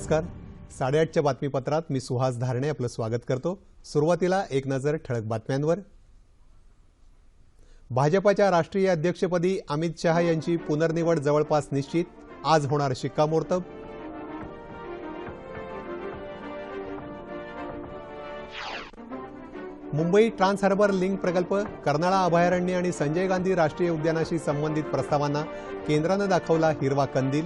नमस्कार. साडेआठच्या बातमीपत्रात मी सुहास धारणे आपलं स्वागत करतो. सुरुवातीला एक नजर ठळक बातम्यांवर. भाजपाच्या राष्ट्रीय अध्यक्षपदी अमित शहा यांची पुनर्निवड जवळपास निश्चित. आज होणार शिक्कामोर्तब. मुंबई ट्रान्स हार्बर लिंक प्रकल्प कर्नाळा अभयारण्य आणि संजय गांधी राष्ट्रीय उद्यानाशी संबंधित प्रस्तावांना केंद्रानं दाखवला हिरवा कंदील.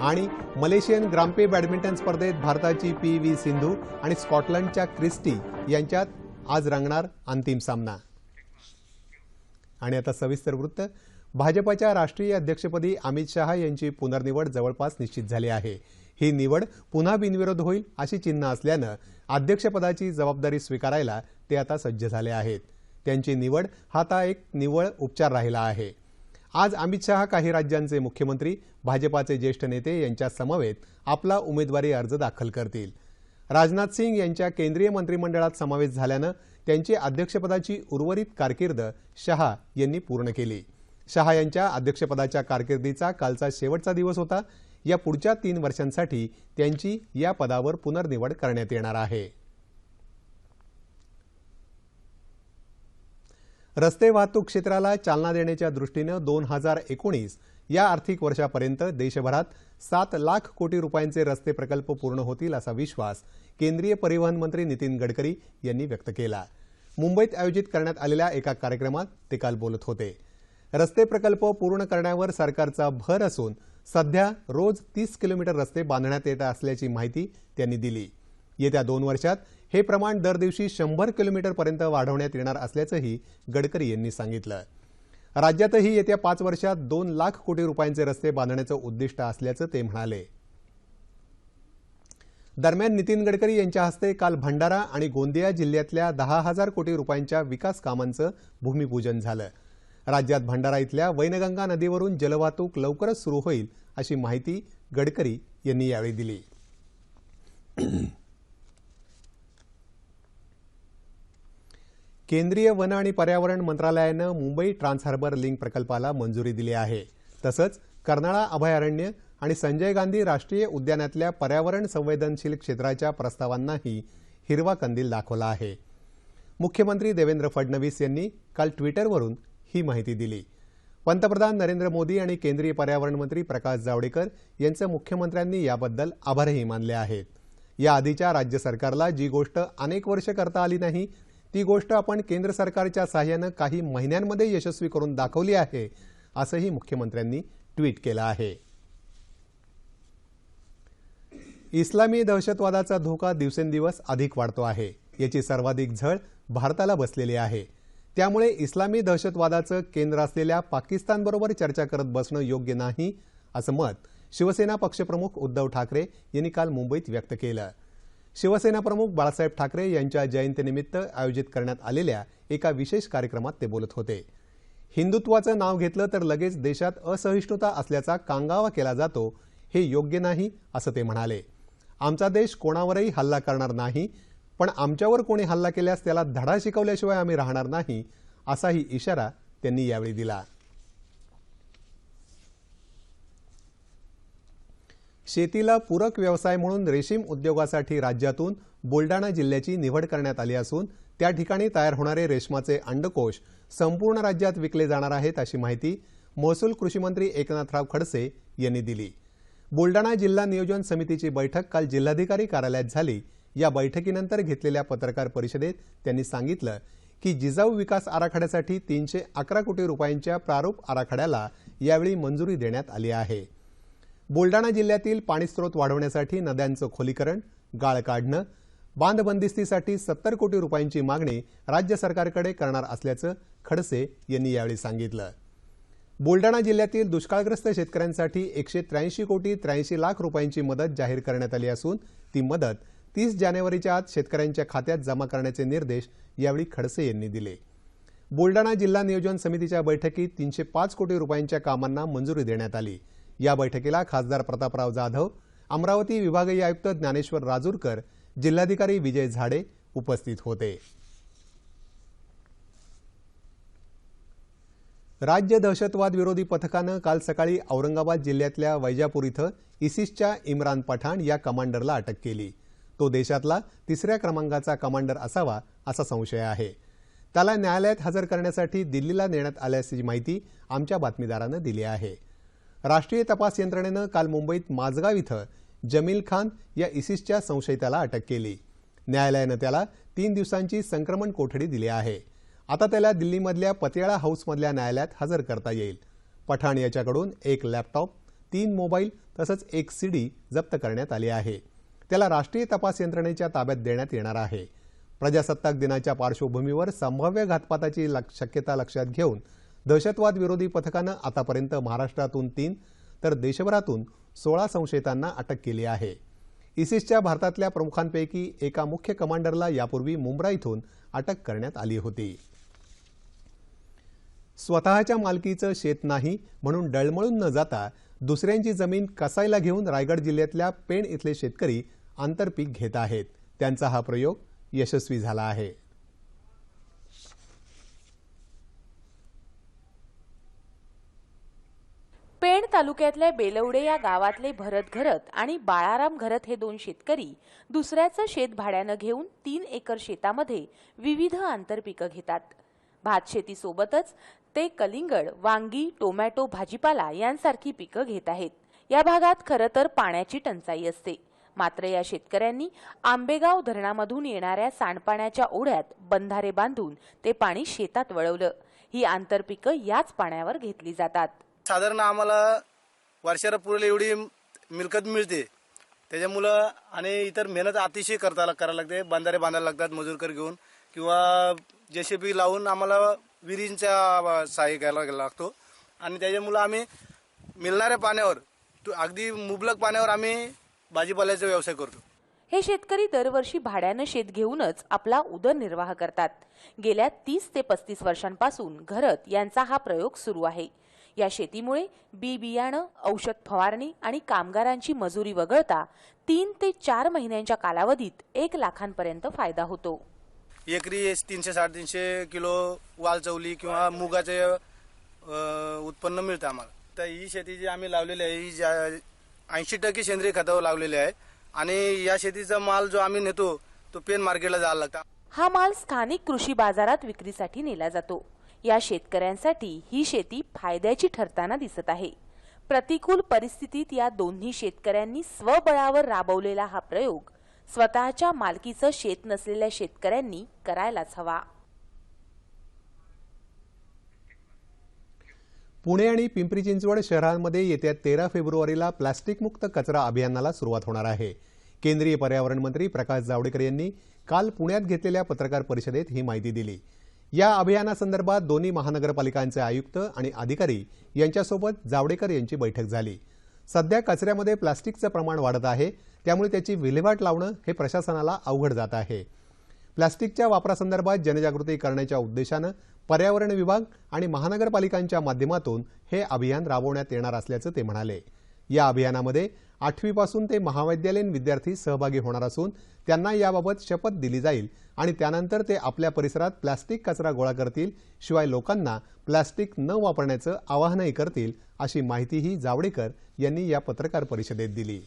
आणि मलेशियन ग्राम्पे बॅडमिंटन स्पर्धेत भारताची पी व्ही सिंधू आणि स्कॉटलंडच्या क्रिस्टी यांच्यात आज रंगणार अंतिम सामना. आणि आता सविस्तर वृत्त. भाजपाच्या राष्ट्रीय अध्यक्षपदी अमित शहा यांची पुनर्निवड जवळपास निश्चित झाली आहे. ही निवड पुन्हा बिनविरोध होईल अशी चिन्ह असल्यानं अध्यक्षपदाची जबाबदारी स्वीकारायला ते आता सज्ज झाले आहेत. त्यांची निवड हा आता एक निवळ उपचार राहिला आहे. आज अमित शहा काही राज्यांचे मुख्यमंत्री भाजपाचे ज्येष्ठ नेते यांच्या समवेत आपला उमेदवारी अर्ज दाखल करतील. राजनाथ सिंग यांच्या केंद्रीय मंत्रिमंडळात समावेश झाल्यानं त्यांची अध्यक्षपदाची उर्वरित कारकीर्द शहा यांनी पूर्ण केली. शहा यांच्या अध्यक्षपदाच्या कारकिर्दीचा कालचा शेवटचा दिवस होता. या पुढच्या तीन वर्षांसाठी त्यांची या पदावर पुनर्निवड करण्यात येणार आहे. रस्ते वाहतूक क्षेत्राला चालना देण्याच्या दृष्टीनं दोन हजार एकोणीस या आर्थिक वर्षापर्यंत देशभरात सात लाख कोटी रुपयांचे रस्ते प्रकल्प पूर्ण होतील असा विश्वास केंद्रीय परिवहन मंत्री नितीन गडकरी यांनी व्यक्त केला. मुंबईत आयोजित करण्यात आलेल्या एका कार्यक्रमात ते काल बोलत होते. रस्ते प्रकल्प पूर्ण करण्यावर सरकारचा भर असून सध्या रोज तीस किलोमीटर रस्ते बांधण्यात येत असल्याची माहिती त्यांनी दिली. येत्या दोन वर्षात हे प्रमाण दर दिवशी शंभर किलोमीटरपर्यंत वाढवण्यात येणार असल्याचंही गडकरी यांनी सांगितलं. राज्यातही येत्या पाच वर्षात दोन लाख कोटी रुपयांचे रस्ते बांधण्याचं उद्दिष्ट असल्याचं ते म्हणाले. दरम्यान नितीन गडकरी यांच्या हस्ते काल भंडारा आणि गोंदिया जिल्ह्यातल्या दहा हजार कोटी रुपयांच्या विकास कामांचं भूमिपूजन झालं. राज्यात भंडारा इथल्या वैनगंगा नदीवरून जलवाहतूक लवकरच सुरू होईल अशी माहिती गडकरी यांनी यावेळी दिली. केंद्रीय वन आणि पर्यावरण मंत्रालयानं मुंबई ट्रान्स हार्बर लिंक प्रकल्पाला मंजुरी दिली आहे. तसंच कर्नाळा अभयारण्य आणि संजय गांधी राष्ट्रीय उद्यानातल्या पर्यावरण संवेदनशील क्षेत्राच्या प्रस्तावांनाही हिरवा कंदील दाखवला आहे. मुख्यमंत्री देवेंद्र फडणवीस यांनी काल ट्विटरवरून ही माहिती दिली. पंतप्रधान नरेंद्र मोदी आणि केंद्रीय पर्यावरण मंत्री प्रकाश जावडेकर यांचे मुख्यमंत्र्यांनी याबद्दल आभारही मानले आहेत. या आधीच्या राज्य सरकारला जी गोष्ट अनेक वर्ष करता आली नाही ती गोष्ट आपण केंद्र सरकारच्या सहाय्यानं काही महिन्यांमध्ये यशस्वी करून दाखवली आहे असंही मुख्यमंत्र्यांनी ट्विट केलं आहे. इस्लामी दहशतवादाचा धोका दिवसेंदिवस अधिक वाढतो आहे. याची सर्वाधिक झळ भारताला बसलेली आहे. त्यामुळे इस्लामी दहशतवादाचं केंद्र असलेल्या पाकिस्तानबरोबर चर्चा करत बसणं योग्य नाही असं मत शिवसेना पक्षप्रमुख उद्धव ठाकरे यांनी काल मुंबईत व्यक्त केलं. शिवसेना प्रमुख बाळासाहेब ठाकरे यांच्या जयंतीनिमित्त आयोजित करण्यात आलेल्या एका विशेष कार्यक्रमात ते बोलत होते. हिंदुत्वाचं नाव घेतलं तर लगेच देशात असहिष्णुता असल्याचा कांगावा केला जातो हे योग्य नाही असं ते म्हणाले. आमचा देश कोणावरही हल्ला करणार नाही पण आमच्यावर कोणी हल्ला केल्यास त्याला धडा शिकवल्याशिवाय आम्ही राहणार नाही असाही इशारा त्यांनी यावेळी दिला. शेतीला पूरक व्यवसाय म्हणून रेशीम उद्योगासाठी राज्यातून बुलडाणा जिल्ह्याची निवड करण्यात आली असून त्या ठिकाणी तयार होणारे रेशमाचे अंडकोश संपूर्ण राज्यात विकले जाणार आहेत अशी माहिती महसूल कृषीमंत्री एकनाथराव खडसे यांनी दिली. बुलडाणा जिल्हा नियोजन समितीची बैठक काल जिल्हाधिकारी कार्यालयात झाली. या बैठकीनंतर घेतलेल्या पत्रकार परिषदेत त्यांनी सांगितलं की जिजाऊ विकास आराखड्यासाठी तीनशे अकरा कोटी रुपयांच्या प्रारूप आराखड्याला यावेळी मंजुरी देण्यात आली आहे. बुलडाणा जिल्ह्यातील पाणीस्रोत वाढवण्यासाठी नद्यांचं खोलीकरण गाळ काढणं बांधबंदिस्तीसाठी सत्तर कोटी रुपयांची मागणी राज्य सरकारकडे करणार असल्याचं खडसे यांनी यावेळी सांगितलं. बुलडाणा जिल्ह्यातील दुष्काळग्रस्त शेतकऱ्यांसाठी एकशे त्र्याऐंशी कोटी त्र्याऐंशी लाख रुपयांची मदत जाहीर करण्यात आली असून ती मदत तीस जानेवारीच्या आत शेतकऱ्यांच्या खात्यात जमा करण्याचे निर्देश यावेळी खडसे यांनी दिले. बुलडाणा जिल्हा नियोजन समितीच्या बैठकीत तीनशे पाच कोटी रुपयांच्या कामांना मंजुरी देण्यात आली. या बैठकीला खासदार प्रतापराव जाधव अमरावती विभागीय आयुक्त ज्ञानेश्वर राजूरकर जिल्हाधिकारी विजय झाडे उपस्थित होते. राज्य दहशतवाद विरोधी पथकानं काल सकाळी औरंगाबाद जिल्ह्यातल्या वैजापूर इथं इसिसच्या इम्रान पठाण या कमांडरला अटक केली. तो देशातला तिसऱ्या क्रमांकाचा कमांडर असावा असा संशय आहे. त्याला न्यायालयात हजर करण्यासाठी दिल्लीला नेण्यात आल्याची माहिती आमच्या बातमीदारानं दिली आहे. राष्ट्रीय तपास यंत्रणेनं काल मुंबईत माझगाव इथं जमील खान या इसिसच्या संशयिताला अटक केली. न्यायालयानं त्याला तीन दिवसांची संक्रमण कोठडी दिली आहे. आता त्याला दिल्लीमधल्या पतियाळा हाऊसमधल्या न्यायालयात हजर करता येईल. पठाण याच्याकडून एक लॅपटॉप तीन मोबाईल तसंच एक सीडी जप्त करण्यात आली आहे. त्याला राष्ट्रीय तपास यंत्रणेच्या ताब्यात देण्यात येणार आहे. प्रजासत्ताक दिनाच्या पार्श्वभूमीवर संभाव्य घातपाताची शक्यता लक्षात घेऊन दहशतवाद विरोधी पथकानं आतापर्यंत महाराष्ट्रातून तीन तर देशभरातून सोळा संशयितांना अटक केली आहे. इसिसच्या भारतातल्या प्रमुखांपैकी एका मुख्य कमांडरला यापूर्वी मुंब्रा इथून अटक करण्यात आली होती. स्वतःच्या मालकीचं शेत नाही म्हणून डळमळून न जाता दुसऱ्यांची जमीन कसायला घेऊन रायगड जिल्ह्यातल्या पेण इथले शेतकरी आंतरपीक घेत आहेत. त्यांचा हा प्रयोग यशस्वी झाला आहे पेण तालुक्यातल्या बेलवडे या गावातले भरत घरत आणि बाळाराम घरत हे दोन शेतकरी दुसऱ्याचं शेत भाड्यानं घेऊन तीन एकर शेतामध्ये विविध आंतरपिकं घेतात. भात शेतीसोबतच ते कलिंगड वांगी टोमॅटो भाजीपाला यांसारखी पिकं घेत आहेत. या भागात खरं तर पाण्याची टंचाई असते. मात्र या शेतकऱ्यांनी आंबेगाव धरणामधून येणाऱ्या सांडपाण्याच्या ओढ्यात बंधारे बांधून ते पाणी शेतात वळवलं. ही आंतरपिकं याच पाण्यावर घेतली जातात. साधारण आम्हाला वर्षाला पुरेल एवढी मिळकत मिळते. त्याच्यामुळं आणि इतर मेहनत अतिशय करता करायला लागते. बांधारे बांधायला लागतात मजूरकर घेऊन. किंवा जेसीबी लावून आम्हाला विहिरींचा सहाय्य घ्यायला लागतो. आणि त्याच्यामुळं आम्ही मिळणाऱ्या पाण्यावर अगदी मुबलक पाण्यावर आम्ही भाजीपाल्याचा व्यवसाय करतो. हे शेतकरी दरवर्षी भाड्यानं शेत घेऊनच आपला उदरनिर्वाह करतात. गेल्या तीस ते पस्तीस वर्षांपासून घरत यांचा हा प्रयोग सुरू आहे. या शेतीमुळे बी बियाणं औषध फवारणी आणि कामगारांची मजुरी वगळता तीन ते चार महिन्यांच्या कालावधीत एक लाखांपर्यंत फायदा होतो. एकरी तीनशे साडेतीनशे किलो वाल चवली किंवा मुगाचे उत्पन्न मिळतं आम्हाला. तर ही शेती जी आम्ही लावलेली आहे ही ऐंशी टक्के सेंद्रिय खतावर लावलेली आहे आणि या शेतीचा माल जो आम्ही नेतो तो पेन मार्केटला जायला लागतो. हा माल स्थानिक कृषी बाजारात विक्रीसाठी नेला जातो. या शेतकऱ्यांसाठी ही शेती फायद्याची ठरताना दिसत आहे. प्रतिकूल परिस्थितीत या दोन्ही शेतकऱ्यांनी स्वबळावर राबवलेला हा प्रयोग स्वतःच्या मालकीचं शेत नसलेल्या शेतकऱ्यांनी करायलाच हवा. पुणे आणि पिंपरी चिंचवड शहरांमध्ये येत्या तेरा फेब्रुवारीला प्लास्टिक मुक्त कचरा अभियानाला सुरुवात होणार आहे. केंद्रीय पर्यावरण मंत्री प्रकाश जावडेकर यांनी काल पुण्यात घेतलेल्या पत्रकार परिषदेत ही माहिती दिली. या अभियानासंदर्भात दोन्ही महानगरपालिकांचे आयुक्त आणि अधिकारी यांच्यासोबत जावडेकर यांची बैठक झाली. सध्या कचऱ्यामध्ये प्लास्टिकचं प्रमाण वाढत आहे त्यामुळे त्याची विल्हेवाट लावणं हे प्रशासनाला अवघड जात आहे. प्लास्टिकच्या वापरासंदर्भात जनजागृती करण्याच्या उद्देशानं पर्यावरण विभाग आणि महानगरपालिकांच्या माध्यमातून हे अभियान राबवण्यात येणार असल्याचं ते म्हणाले. या अभियानामध्ये आठवीपासून ते महाविद्यालयीन विद्यार्थी सहभागी होणार असून त्यांना याबाबत शपथ दिली जाईल आणि त्यानंतर ते आपल्या परिसरात प्लास्टिक कचरा गोळा करतील शिवाय लोकांना प्लास्टिक न वापरण्याचं आवाहनही करतील अशी माहितीही जावडेकर यांनी या पत्रकार परिषदेत दिली.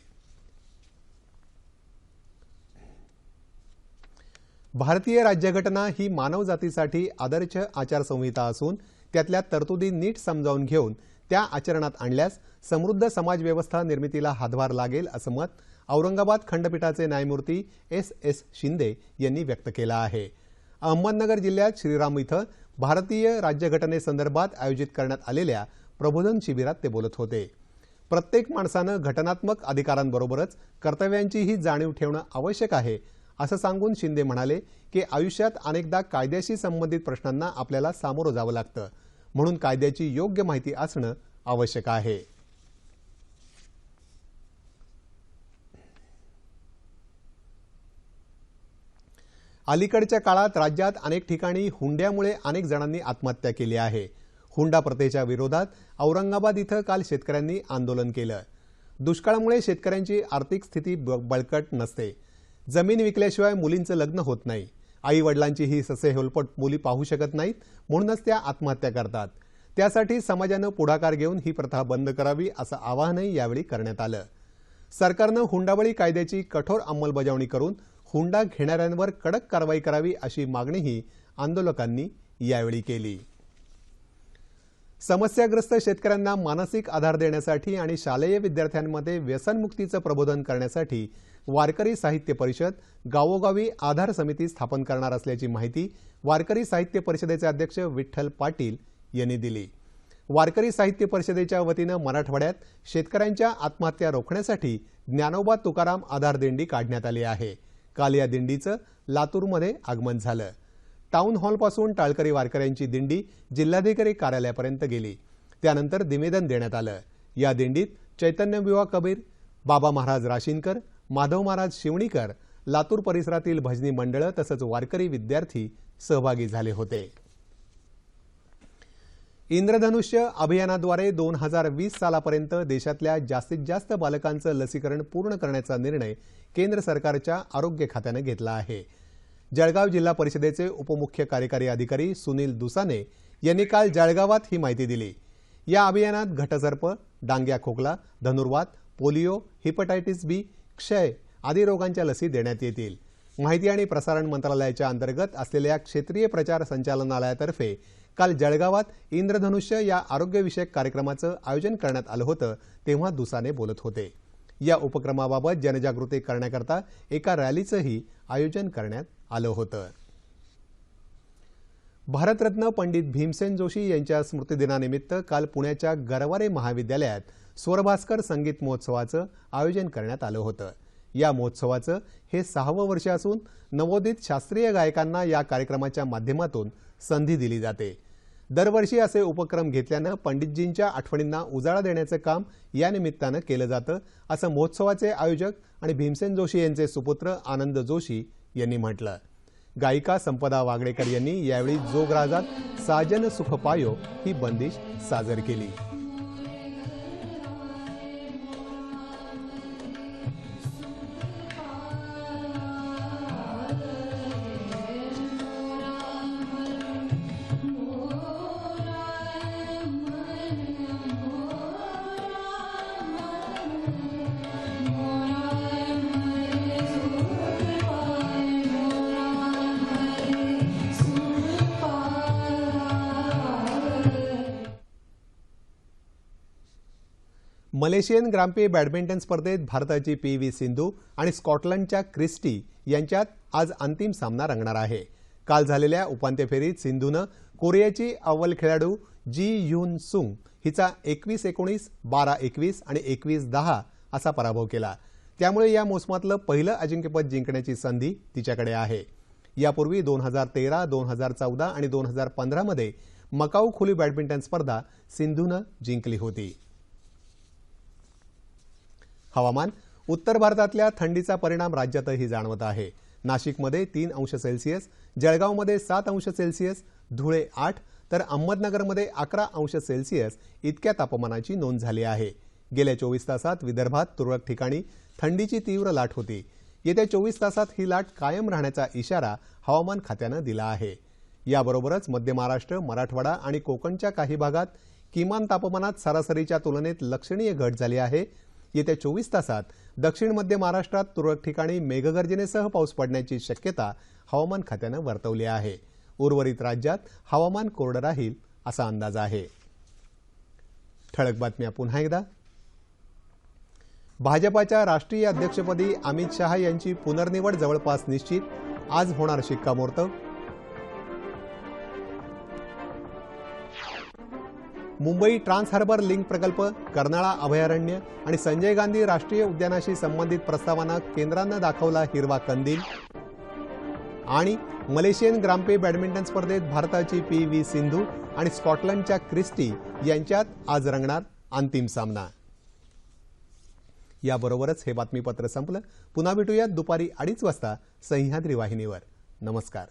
भारतीय राज्यघटना ही मानवजातीसाठी आदर्श आचारसंहिता असून त्यातल्या तरतुदी नीट समजावून घेऊन त्या आचरणात आणल्यास समृद्ध समाजव्यवस्था निर्मितीला हातभार लागेल असं मत औरंगाबाद खंडपीठाचे न्यायमूर्ती एस एस शिंदे यांनी व्यक्त केलं आहे. अहमदनगर जिल्ह्यात श्रीराम इथं भारतीय राज्यघटनेसंदर्भात आयोजित करण्यात आलेल्या प्रबोधन शिबिरात ते बोलत होते. प्रत्येक माणसानं घटनात्मक अधिकारांबरोबरच कर्तव्यांचीही जाणीव ठेवणं आवश्यक आहे असं सांगून शिंदे म्हणाले की आयुष्यात अनेकदा कायद्याशी संबंधित प्रश्नांना आपल्याला सामोरं जावं लागतं. म्हणून कायद्याची योग्य माहिती असणं आवश्यक आहे. अलीकडच्या काळात राज्यात अनेक ठिकाणी हुंड्यामुळे अनेक जणांनी आत्महत्या केली आहे. हुंडा प्रथेच्या विरोधात औरंगाबाद इथं काल शेतकऱ्यांनी आंदोलन केलं. दुष्काळामुळे शेतकऱ्यांची आर्थिक स्थिती ब- बळकट नसते. जमीन विकल्याशिवाय मुलींचं लग्न होत नाही. आई वडिलांची ही ससे होलपट मुली पाहू शकत नाहीत म्हणूनच त्या आत्महत्या करतात. त्यासाठी समाजानं पुढाकार घेऊन ही प्रथा बंद करावी असं आवाहनही यावेळी करण्यात आलं. सरकारनं हुंडाबळी कायद्याची कठोर अंमलबजावणी करून हुंडा घेणाऱ्यांवर कडक कारवाई करावी अशी मागणीही आंदोलकांनी यावेळी केली. समस्याग्रस्त शेतकऱ्यांना मानसिक आधार देण्यासाठी आणि शालेय विद्यार्थ्यांमध्ये व्यसनमुक्तीचं प्रबोधन करण्यासाठी वारकरी साहित्य परिषद गावोगावी आधार समिती स्थापन करणार असल्याची माहिती वारकरी साहित्य परिषदेचे अध्यक्ष विठ्ठल पाटील यांनी दिली. वारकरी साहित्य परिषदेच्या वतीनं मराठवाड्यात शेतकऱ्यांच्या आत्महत्या रोखण्यासाठी ज्ञानोबा तुकाराम आधार दिंडी काढण्यात आली आहे. काल या दिंडीचं लातूरमध्ये आगमन झालं. टाऊन हॉलपासून टाळकरी वारकऱ्यांची दिंडी जिल्हाधिकारी कार्यालयापर्यंत गेली. त्यानंतर निवेदन देण्यात आलं. या दिंडीत चैतन्य विवा कबीर बाबा महाराज राशीनकर माधव महाराज शिवणीकर लातूर परिसरातील भजनी मंडळं तसंच वारकरी विद्यार्थी सहभागी झाले होते. इंद्रधनुष्य अभियानाद्वारे दोन हजार वीस सालापर्यंत देशातल्या जास्तीत जास्त बालकांचं लसीकरण पूर्ण करण्याचा निर्णय केंद्र सरकारच्या आरोग्य खात्यानं घेतला आहे. जळगाव जिल्हा परिषदेचे उपमुख्य कार्यकारी अधिकारी सुनील दुसाने यांनी काल जळगावात ही माहिती दिली. या अभियानात घटसर्प डांग्या खोकला धनुर्वात पोलिओ हिपटायटिस बी क्षय आदी रोगांच्या लसी देण्यात येतील. माहिती आणि प्रसारण मंत्रालयाच्या अंतर्गत असलेल्या क्षेत्रीय प्रचार संचालनालयातर्फे काल जळगावात इंद्रधनुष्य या आरोग्यविषयक कार्यक्रमाचं आयोजन करण्यात आलं होतं तेव्हा दुसाने बोलत होते. या उपक्रमाबाबत जनजागृती करण्याकरता एका रॅलीचंही आयोजन करण्यात आलं होतं. भारतरत्न पंडित भीमसेन जोशी यांच्या स्मृतिदिनानिमित्त काल पुण्याच्या गरवारे महाविद्यालयात स्वरभास्कर संगीत महोत्सवाचं आयोजन करण्यात आलं होतं. या महोत्सवाचं हे सहावं वर्ष असून नवोदित शास्त्रीय गायकांना या कार्यक्रमाच्या माध्यमातून संधी दिली जाते. दरवर्षी असे उपक्रम घेतल्यानं पंडितजींच्या आठवणींना उजाळा देण्याचं काम या निमित्तानं केलं जातं असं महोत्सवाचे आयोजक आणि भीमसेन जोशी यांचे सुपुत्र आनंद जोशी यांनी म्हटलं. गायिका संपदा वागडेकर यांनी यावेळी जोगराजात साजन सुख पायो ही बंदिश सादर केली. मलेशियन ग्राम्पी बॅडमिंटन स्पर्धेत भारताची पी व्ही सिंधू आणि स्कॉटलंडच्या क्रिस्टी यांच्यात आज अंतिम सामना रंगणार आहे. काल झालेल्या उपांत्य फेरीत सिंधूनं कोरियाची अव्वल खेळाडू जी युन सुंग हिचा एकवीस एकोणीस बारा एकवीस आणि एकवीस दहा असा पराभव केला. त्यामुळे या मोसमातलं पहिलं अजिंक्यपद जिंकण्याची संधी तिच्याकडे आहे. यापूर्वी दोन हजार तेरा दोन हजार चौदा आणि दोन हजार पंधरामध्ये मकाऊ खुली बॅडमिंटन स्पर्धा सिंधूनं जिंकली होती. हवामान उत्तर भारतातल्या थंडीचा परिणाम राज्यातही जाणवत आहे. नाशिकमध्ये तीन अंश सेल्सिअस जळगावमध्ये सात अंश सेल्सिअस धुळे आठ तर अहमदनगरमध्ये अकरा अंश सेल्सिअस इतक्या तापमानाची नोंद झाली आहे. गेल्या चोवीस तासात विदर्भात तुरळक ठिकाणी थंडीची तीव्र लाट होती. येत्या चोवीस तासात ही लाट कायम राहण्याचा इशारा हवामान खात्यानं दिला आहे. याबरोबरच मध्य महाराष्ट्र मराठवाडा आणि कोकणच्या काही भागात किमान तापमानात सरासरीच्या तुलनेत लक्षणीय घट झाली आहे. येत्या चोवीस तासात दक्षिण मध्य महाराष्ट्रात तुरळक ठिकाणी मेघगर्जनेसह पाऊस पडण्याची शक्यता हवामान खात्यानं वर्तवली आहे. उर्वरित राज्यात हवामान कोरडं राहील असा अंदाज आहे. ठळक बातम्या पुन्हा एकदा. भाजपाच्या राष्ट्रीय अध्यक्षपदी अमित शहा यांची पुनर्निवड जवळपास निश्चित. आज होणार शिक्कामोर्तब. मुंबई ट्रान्स हार्बर लिंक प्रकल्प कर्नाळा अभयारण्य आणि संजय गांधी राष्ट्रीय उद्यानाशी संबंधित प्रस्तावांना केंद्रानं दाखवला हिरवा कंदील. आणि मलेशियन ग्राम्पे बॅडमिंटन स्पर्धेत भारताची पी व्ही सिंधू आणि स्कॉटलंडच्या क्रिस्टी यांच्यात आज रंगणार अंतिम सामना. याबरोबरच हे बातमीपत्र संपलं. पुन्हा भेटूयात दुपारी अडीच वाजता सह्याद्री वाहिनीवर. नमस्कार.